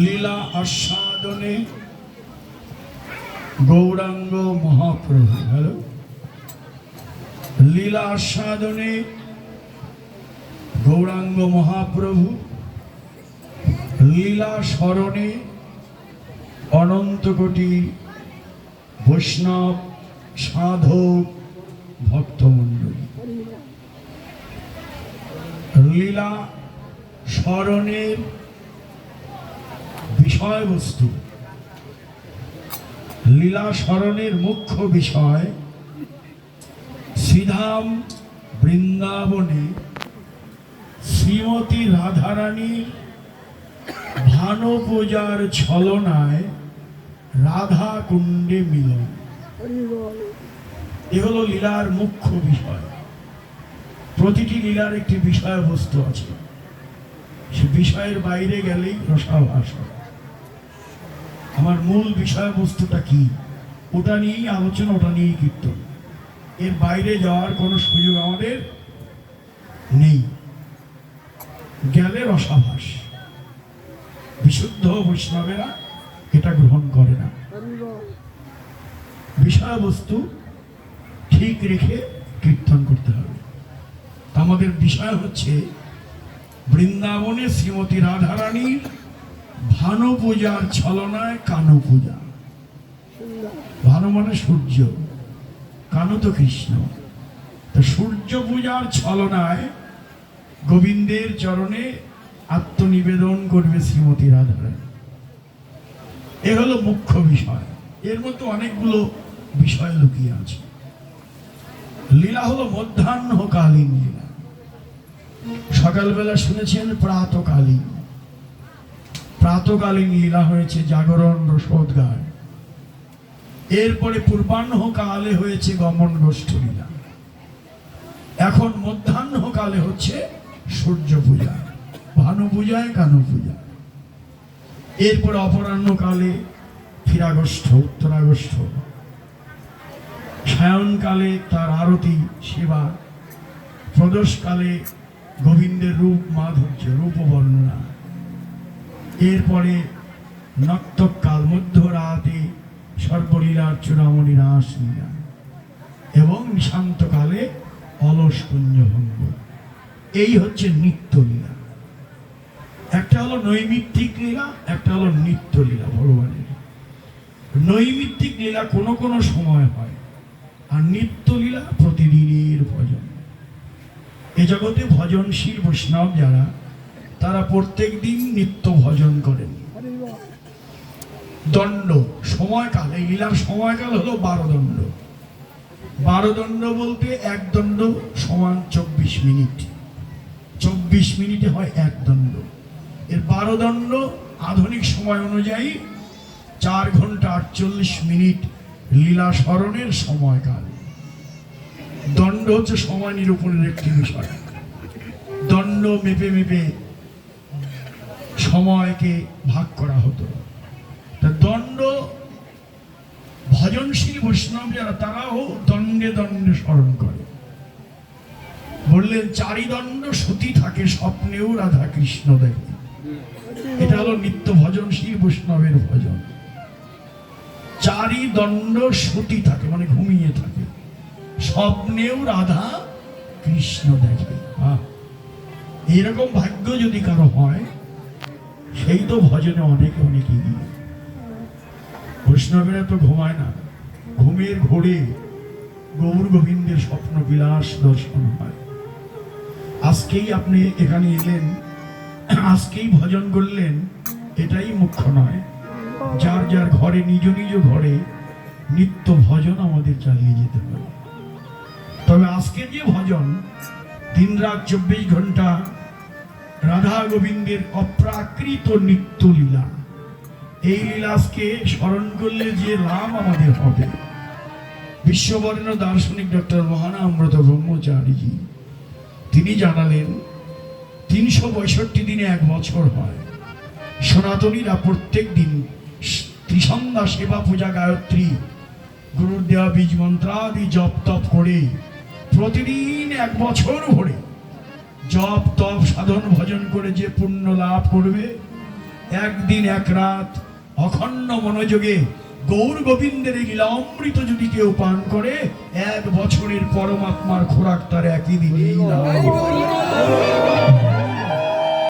লীলা আস্বাদনে গৌরাঙ্গ মহাপ্রভু। হ্যালো লীলা আস্বাদনে গৌরাঙ্গ মহাপ্রভু, লীলা স্মরণে অনন্ত কোটি বৈষ্ণব, সাধক, ভক্তমণ্ডলী। লীলা স্মরণের বিষয়বস্তু। লীলা স্মরণের মুখ্য বিষয় শ্রীধাম বৃন্দাবনে শ্রীমতী রাধারানীর ভানু পূজার ছলনায় রাধা কুণ্ডে মিলন। এ হলো লীলার মুখ্য বিষয়। প্রতিটি লীলার একটি বিষয়বস্তু আছে। সে বিষয়ের বাইরে গেলেই রসাভাস হয় আমার মূল বিষয়বস্তুটা কি? ওটা নিয়েই আলোচনা, ওটা নিয়েই কীর্তন। এর বাইরে যাওয়ার কোনো সুযোগ আমাদের নেই। গেলে রসাভাস বিশুদ্ধ বৈষ্ণবেরা এটা গ্রহণ করে না। বিষয়বস্তু ঠিক রেখে কীর্তন করতে হবে। আমাদের বিষয় হচ্ছে বৃন্দাবনে শ্রীমতী রাধারানীর ভানু পূজার ছলনায় কানু পূজা ভানু মানে সূর্য, কানু তো কৃষ্ণ। তো সূর্য পূজার ছলনায় গোবিন্দের চরণে আত্মনিবেদন করবে শ্রীমতী রাধারানী। এ হলো মুখ্য বিষয়। এর মধ্যে অনেকগুলো বিষয় লুকিয়ে আছে। লীলা হলো মধ্যাহ্নকালীন লীলা। সকালবেলা শুনেছেন প্রাতকালীন প্রাতকালীন লীলা হয়েছে জাগরণ রসোদ্গার। এরপরে পূর্বাহ্ন কালে হয়েছে গমন গোষ্ঠ লীলা। এখন মধ্যাহ্ন কালে হচ্ছে সূর্য পূজা, ভানু পূজায় কানু পূজা। এরপরে অপরাহ্ন কালে ফিরাগষ্ঠ, উত্তরাগষ্ঠ। সায়নকালে তার আরতি, সেবা। প্রদোষকালে গোবিন্দের রূপ, মাধুর্য রূপ বর্ণনা এরপরে নক্তকাল মধ্যরাতে সর্বলীলার চূড়ামণি রাস লীলা এবং নিশান্তকালে অলস কুঞ্জভঙ্গ এই হচ্ছে নিত্য লীলা। একটা হলো নৈমিত্তিক লীলা, একটা হলো নিত্য লীলা ভগবানের। নৈমিত্তিক লীলা কোনো কোনো সময় হয়। আর নিত্য লীলা প্রতিদিনের ভজন। এ জগতে ভজনশীল বৈষ্ণব যারা, তারা প্রত্যেক দিন নিত্য ভজন করেন। দণ্ড, সময়কাল, এই সময়কাল হলো বারো দণ্ড। বারো দণ্ড বলতে এক দণ্ড সমান চব্বিশ মিনিট। চব্বিশ মিনিটে হয় এক দণ্ড। এর বারো দণ্ড আধুনিক সময় অনুযায়ী চার ঘণ্টা আটচল্লিশ মিনিট লীলা স্মরণের সময়কাল। দণ্ড হচ্ছে সময় নিরূপণের একটি বিষয়। দণ্ড মেপে মেপে সময়কে ভাগ করা হতো। তা দণ্ড ভজনশীল বৈষ্ণব যারা তারাও দণ্ডে দণ্ডে স্মরণ করে। বললেন, চারিদণ্ড সতী থাকে স্বপ্নেও রাধা কৃষ্ণ দেখে এটা হলো নিত্য ভজনশীল বৈষ্ণবের ভজন। চারি দণ্ড সতী থাকে মানে ঘুমিয়ে থাকে। স্বপ্নেও রাধা কৃষ্ণ দেখে। এরকম ভাগ্য যদি কারও হয় সেই তো ভজনে অনেকে অনেক এগিয়ে বৈষ্ণবেরা তো ঘুমায় না। ঘুমের ঘোরে গৌর গোবিন্দের স্বপ্ন বিলাস দর্শন হয়। আজকেই আপনি এখানে এলেন আজকেই ভজন করলেন এটাই মুখ্য নয়। যার যার ঘরে নিজ নিজ ঘরে নিত্য ভজন আমাদের চালিয়ে যেতে হবে। তবে আজকের যে ভজন দিন রাত চব্বিশ ঘণ্টা রাধা গোবিন্দের অপ্রাকৃত নিত্য লীলা। এই লীলাসকে স্মরণ করলে যে লাভ আমাদের হবে। বিশ্ববর্ণ দার্শনিক ডক্টর মহানা অমৃত ব্রহ্মচারীজি, তিনি জানালেন, তিনশো পঁয়ষট্টি দিনে এক বছর হয়। সনাতনীরা প্রত্যেক দিন ত্রিসন্ধ্যা সেবা পূজা গায়ত্রী গুরুর দেওয়া বীজ মন্ত্রাদি জপ তপ করে প্রতিদিন এক বছর ভরে জপ, তপ, সাধন, ভজন করে যে পুণ্য লাভ করবে, একদিন এক রাত অখণ্ড মনোযোগে গৌর গোবিন্দের এই লীলামৃত যদি কেউ পান করে, এক বছরের পরমাত্মার খোরাক তার একই দিনেই।